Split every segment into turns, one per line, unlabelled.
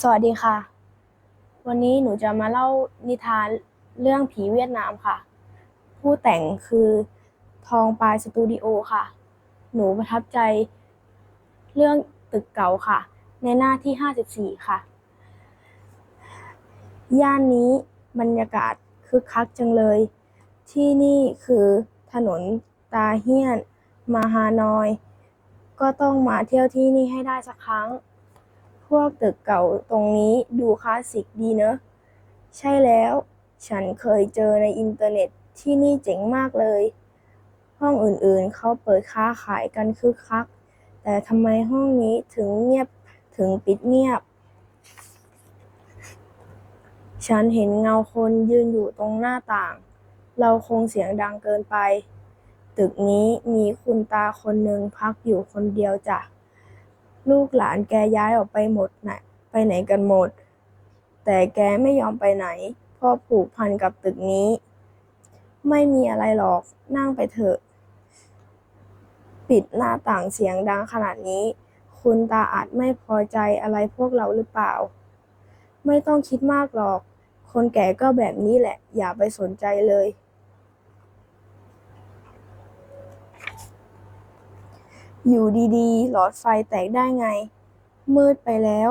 สวัสดีค่ะ วันนี้หนูจะมาเล่านิทานเรื่องผีเวียดนามค่ะ ผู้แต่งคือทองปลายสตูดิโอค่ะ หนูประทับใจเรื่องตึกเก่าค่ะ ในหน้าที่ 54 ค่ะ ย่านนี้บรรยากาศคึกคักจังเลย ที่นี่คือถนนตาเฮียน มาฮานอย ก็ต้องมาเที่ยวที่นี่ให้ได้สักครั้ง วกตึกเก่าตรงนี้ดูคลาสสิกดีเนอะใช่แล้ว ฉันเคยเจอในอินเทอร์เน็ตที่นี่เจ๋งมากเลย ห้องอื่นๆเขาเปิดค้าขายกันคึกคัก แต่ทำไมห้องนี้ถึงเงียบถึงปิดเงียบ ฉันเห็นเงาคนยืนอยู่ตรงหน้าต่าง เราคงเสียงดังเกินไป ตึกนี้มีคุณตาคนหนึ่งพักอยู่คนเดียวจ้ะ ลูกหลานแกย้ายออกไปหมดนะไปไหนกันหมด แต่แกไม่ยอมไปไหนพราะผูกพันกับตึกนี้ ไม่มีอะไรหรอกนั่งไปเถอะ ปิดหน้าต่างเสียงดังขนาดนี้ คุณตาอาจไม่พอใจอะไรพวกเราหรือเปล่า ไม่ต้องคิดมากหรอก คนแก่ก็แบบนี้แหละ อย่าไปสนใจเลย อยู่ดีๆ หลอดไฟแตกได้ไง มืดไปแล้ว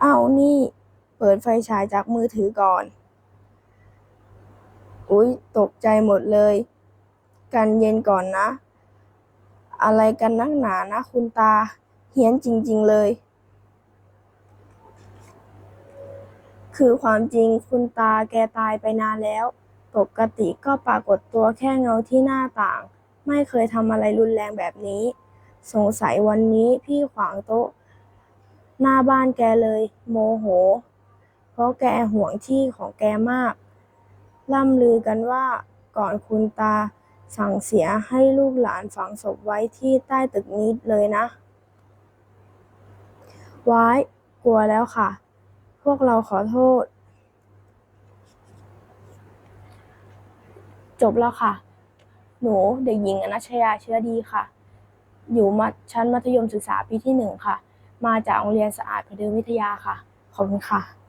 เอานี่ เปิดไฟฉายจากมือถือก่อน อุ๊ย ตกใจหมดเลย กันเย็นก่อนนะ อะไรกันนักหนานะคุณตา เฮี้ยนจริง ๆ เลย คือความจริงคุณตาแกตายไปนานแล้ว ปกติก็ปรากฏตัวแค่เงาที่หน้าต่าง ไม่เคยทำอะไรรุนแรงแบบนี้ สงสัยวันนี้พี่ขวางโต๊ะ หน้าบ้านแกเลย โมโห เพราะแกห่วงที่ของแกมาก ล่ำลือกันว่าก่อนคุณตาสั่งเสียให้ลูกหลานฝังศพไว้ที่ใต้ตึกนี้เลยนะว้ายกลัวแล้วค่ะ พวกเราขอโทษ จบแล้วค่ะ หนูเด็กหญิงอนัชยาเชื้อดีค่ะ อยู่มาชั้นมัธยมศึกษาปีที่หนึ่งค่ะ มาจากโรงเรียนสะอาดพเดิมวิทยาค่ะ ขอบคุณค่ะ